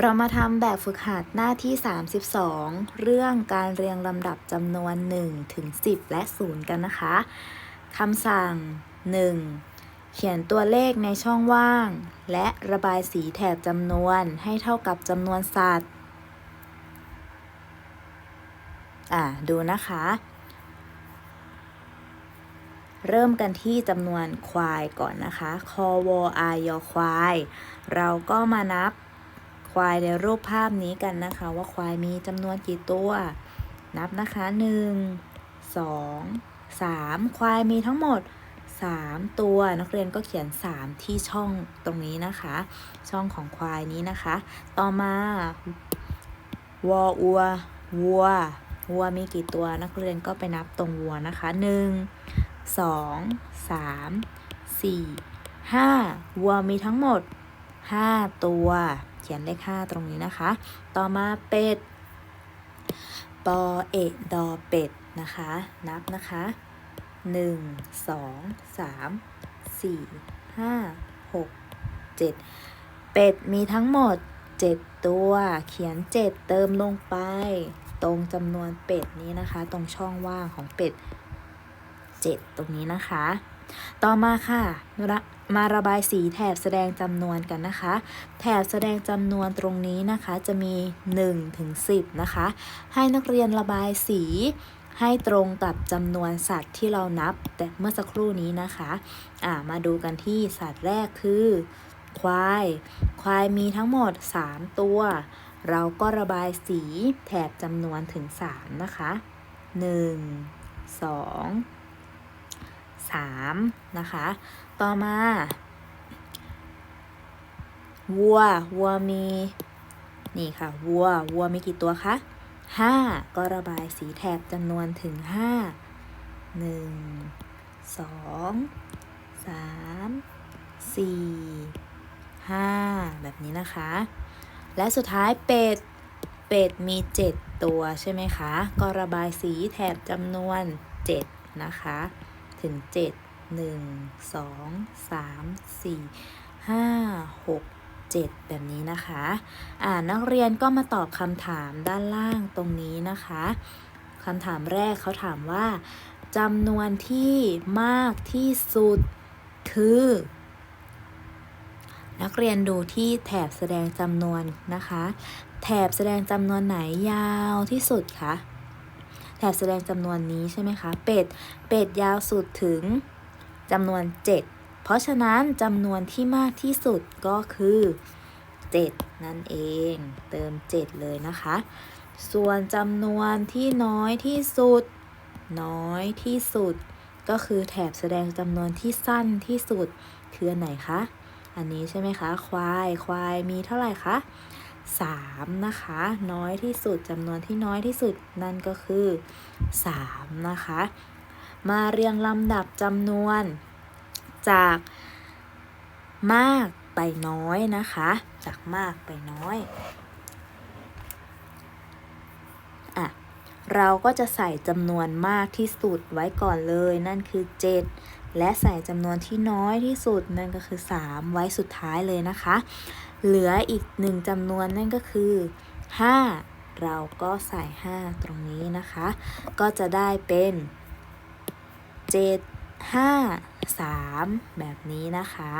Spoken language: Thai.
เรามาทำแบบฝึกหัดหน้าที่ 32 เรื่องการเรียงลำดับจำนวน 1 ถึง 10 และ 0 กันนะคะคำสั่ง 1. เขียนตัวเลขในช่องว่าง และระบายสีแถบจำนวนให้เท่ากับจำนวนสัตว์ อ่าดูนะคะ เริ่มกันที่จำนวนควายก่อนนะคะ คอวออายอควาย เราก็มานับ ควายในรูปภาพนี้กันนะคะ ว่าควายมีจำนวนกี่ตัว นับนะคะ 1 2 3 ควายมีทั้งหมด 3 ตัวนักเรียนก็เขียน 3 ที่ช่องตรงนี้นะคะ ช่องของควายนี้นะคะ ต่อมาวออัววัววัวมีกี่ตัวนักเรียนก็ไปนับตรงวัวนะคะ 1 2 3 4 5วัวมีทั้งหมด 5 ตัว เขียนเลข5ตรงนี้นะคะ ต่อมาเป็ดปอเอะดอเป็ดนะคะ นับนะคะ 1 2 3 4 5 6 7 เป็ดมีทั้งหมด 7 ตัว เขียน 7 เติมลงไป ตรงจำนวนเป็ดนี้นะคะ ตรงช่องว่างของเป็ด 7 ตรงนี้นะคะ ต่อมาค่ะมาระบายสีแถบแสดงจำนวนกันนะคะ แถบแสดงจำนวนตรงนี้นะคะจะมี 1 ถึง 10 นะคะ ให้นักเรียนระบายสีให้ตรงกับจำนวนสัตว์ที่เรานับ แต่เมื่อสักครู่นี้นะคะอ่ามาดูกันที่สัตว์แรกคือ ควาย ควายมีทั้งหมด 3 ตัว เราก็ระบายสีแถบจำนวนถึง 3 นะคะ 1 2 3 นะคะ ต่อมาวัววัวมี นี่ค่ะวัววัวมีกี่ตัวคะ5ก็ระบายสีแถบจำนวนถึง5 1 2 3 4 5แบบนี้นะคะ และสุดท้ายเป็ด เป็ดมี7ตัวใช่ไหมคะ ก็ระบายสีแถบจำนวน7นะคะ ถึง 7 1 2 3 4 5 6 7 แบบนี้นะคะ อ่านักเรียนก็มาตอบคำถามด้านล่างตรงนี้นะคะคำถามแรกเขาถามว่าจำนวนที่มากที่สุดคือ นักเรียนดูที่แถบแสดงจำนวนนะคะ แถบแสดงจำนวนไหนยาวที่สุดคะ แถบแสดงจำนวนนี้ใช่ไหมคะ เป็ด เป็ดยาวสุดถึงจำนวน 7 เพราะฉะนั้นจำนวนที่มากที่สุดก็คือ 7 นั่นเอง เติม 7 เลยนะคะ ส่วนจำนวนที่น้อยที่สุด น้อยที่สุด ก็คือแถบแสดงจำนวนที่สั้นที่สุด คืออันไหนคะ อันนี้ใช่ไหมคะ ควาย ควายมีเท่าไหร่คะ 3 นะคะ น้อยที่สุดจำนวนที่น้อยที่สุดนั่นก็คือ 3 นะคะ มาเรียงลำดับจำนวนจากมากไปน้อยนะคะ จากมากไปน้อยอะเราก็จะใส่จำนวนมากที่สุดไว้ก่อนเลย นั่นคือ 7 และใส่จำนวนที่น้อยที่สุดนั่นก็คือ 3 ไว้สุดท้ายเลยนะคะ เหลืออีกหนึ่งจำนวนนั่นก็คือ 5 เราก็ใส่ 5 ตรงนี้นะคะ ก็จะได้เป็น 7 5 3 แบบนี้นะคะ